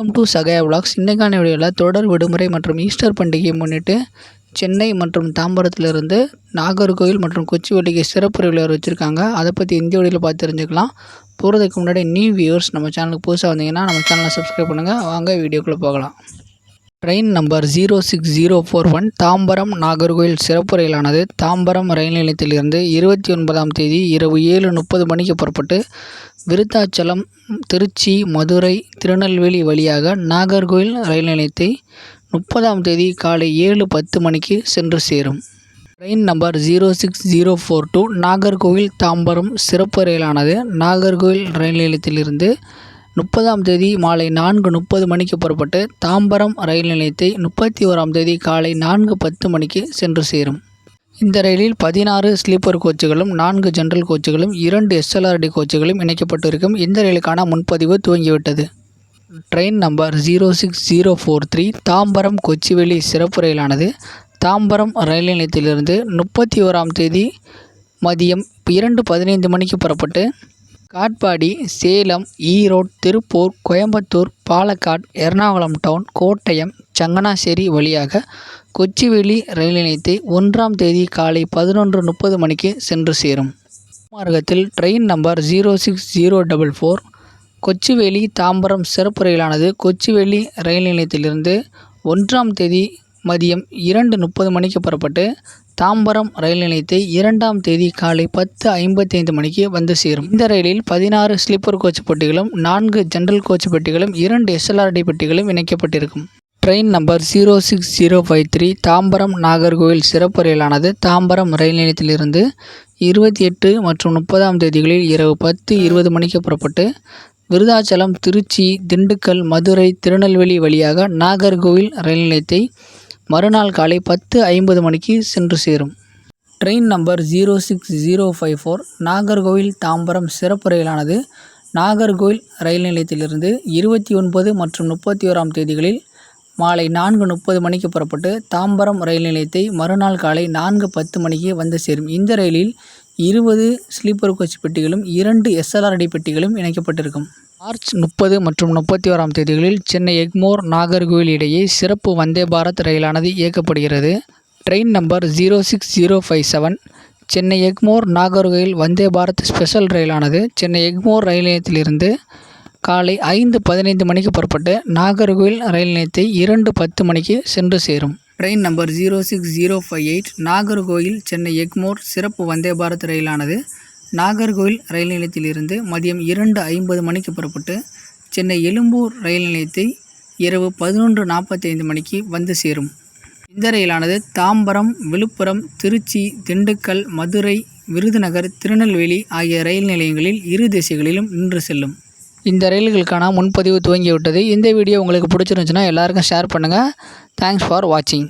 Welcome to சகயா vlogs இன்றைக்கான வீடியோவில் தொடர் விடுமுறை மற்றும் ஈஸ்டர் பண்டிகையை முன்னிட்டு சென்னை மற்றும் தாம்பரத்திலிருந்து நாகர்கோவில் மற்றும் கொச்சிவெளிக்கு சிறப்பு ரயில் வச்சுருக்காங்க. அதை பற்றி இந்த வீடியோவில் பார்த்து தெரிஞ்சுக்கலாம். போகிறதுக்கு முன்னாடி நியூ வியூவர்ஸ் நம்ம சேனலுக்கு புதுசாக வந்தீங்கன்னா நம்ம சேனலை சப்ஸ்கிரைப் பண்ணுங்கள் வாங்க வீடியோக்குள்ளே போகலாம். Train number zero six zero four one Tambaram Nagercoil சிறப்பு ரயிலானது. தாம்பரம் ரயில் நிலையத்திலிருந்து இருபத்தி ஒன்பதாம் தேதி இரவு ஏழு முப்பது மணிக்கு புறப்பட்டு விருத்தாச்சலம் திருச்சி மதுரை திருநெல்வேலி வழியாக நாகர்கோயில் ரயில் நிலையத்தை முப்பதாம் தேதி காலை ஏழு பத்து மணிக்கு சென்று சேரும். Train number zero six zero four two Nagercoil Tambaram சிறப்பு ரயிலானது. நாகர்கோவில் ரயில் நிலையத்திலிருந்து முப்பதாம் தேதி மாலை நான்கு முப்பது மணிக்கு புறப்பட்டு தாம்பரம் ரயில் நிலையத்தை முப்பத்தி ஓராம் தேதி காலை நான்கு பத்து மணிக்கு சென்று சேரும். இந்த ரயிலில் பதினாறு ஸ்லீப்பர் கோச்சுகளும் நான்கு ஜென்ரல் கோச்சுகளும் இரண்டு எஸ்எல்ஆர்டி கோச்சுகளும் இணைக்கப்பட்டிருக்கும். இந்த ரயிலுக்கான முன்பதிவு துவங்கிவிட்டது. Train number zero six zero four three Tambaram Kochuveli சிறப்பு ரயிலானது. தாம்பரம் ரயில் நிலையத்திலிருந்து முப்பத்தி ஓராம் தேதி மதியம் இரண்டு பதினைந்து மணிக்கு புறப்பட்டு காட்பாடி சேலம் ஈரோடு திருப்பூர் கோயம்புத்தூர் பாலக்காடு எர்ணாகுளம் டவுன் கோட்டயம் சங்கனாசேரி வழியாக கொச்சிவேலி ரயில் நிலையத்தை ஒன்றாம் தேதி காலை பதினொன்று முப்பது மணிக்கு சென்று சேரும். மார்க்கத்தில் train number zero six zero double four. Kochuveli Tambaram சிறப்பு ரயிலானது கொச்சிவேலி ரயில் நிலையத்திலிருந்து ஒன்றாம் தேதி மதியம் இரண்டு முப்பது மணிக்கு புறப்பட்டு தாம்பரம் ரயில் நிலையத்தை இரண்டாம் தேதி காலை பத்து ஐம்பத்தி ஐந்து மணிக்கு வந்து சேரும். இந்த ரயிலில் பதினாறு ஸ்லீப்பர் கோச் பெட்டிகளும் நான்கு ஜென்ரல் கோச் பெட்டிகளும் இரண்டு எஸ்எல்ஆர்டி பெட்டிகளும் இணைக்கப்பட்டிருக்கும். Train number zero six zero five three Tambaram Nagercoil சிறப்பு ரயிலானது தாம்பரம் ரயில் நிலையத்திலிருந்து இருபத்தி எட்டு மற்றும் முப்பதாம் தேதிகளில் இரவு பத்து இருபது மணிக்கு புறப்பட்டு விருதாச்சலம் திருச்சி திண்டுக்கல் மதுரை திருநெல்வேலி வழியாக நாகர்கோவில் ரயில் நிலையத்தை மறுநாள் காலை பத்து ஐம்பது மணிக்கு சென்று சேரும். Train number zero six zero five four Nagercoil Tambaram சிறப்பு ரயிலானது நாகர்கோவில் ரயில் நிலையத்திலிருந்து இருபத்தி ஒன்பது மற்றும் முப்பத்தி ஓராம் தேதிகளில் மாலை நான்கு முப்பது மணிக்கு புறப்பட்டு தாம்பரம் ரயில் நிலையத்தை மறுநாள் காலை நான்கு பத்து மணிக்கு வந்து சேரும். இந்த ரயிலில் இருபது ஸ்லீப்பர் கோச் பெட்டிகளும் இரண்டு எஸ்எல்ஆர்டி பெட்டிகளும் இணைக்கப்பட்டிருக்கும். மார்ச் முப்பது மற்றும் முப்பத்தி ஓராம் தேதிகளில் சென்னை எக்மோர் நாகர்கோவில் இடையே சிறப்பு வந்தே பாரத் ரயிலானது இயக்கப்படுகிறது. Train number zero six zero five seven. Chennai Egmore Nagercoil Vande Bharat special ரயிலானது Chennai Egmore ரயில் நிலையத்திலிருந்து காலை ஐந்து பதினைந்து மணிக்கு புறப்பட்டு நாகர்கோவில் ரயில் நிலையத்தை இரண்டு பத்து மணிக்கு சென்று சேரும். Train number zero six zero five eight Nagercoil Chennai Egmore சிறப்பு வந்தே பாரத் ரயிலானது நாகர்கோவில் ரயில் நிலையத்திலிருந்து மதியம் இரண்டு ஐம்பது மணிக்கு புறப்பட்டு சென்னை எழும்பூர் ரயில் நிலையத்தை இரவு பதினொன்று நாற்பத்தைந்து மணிக்கு வந்து சேரும். இந்த ரயிலானது தாம்பரம் விழுப்புரம் திருச்சி திண்டுக்கல் மதுரை விருதுநகர் திருநெல்வேலி ஆகிய ரயில் நிலையங்களில் இரு திசைகளிலும் நின்று செல்லும். இந்த ரயில்களுக்கான முன்பதிவு துவங்கிவிட்டது. இந்த வீடியோ உங்களுக்கு பிடிச்சிருந்துச்சுன்னா எல்லாருக்கும் ஷேர் பண்ணுங்கள் தேங்க்ஸ் ஃபார் வாட்சிங்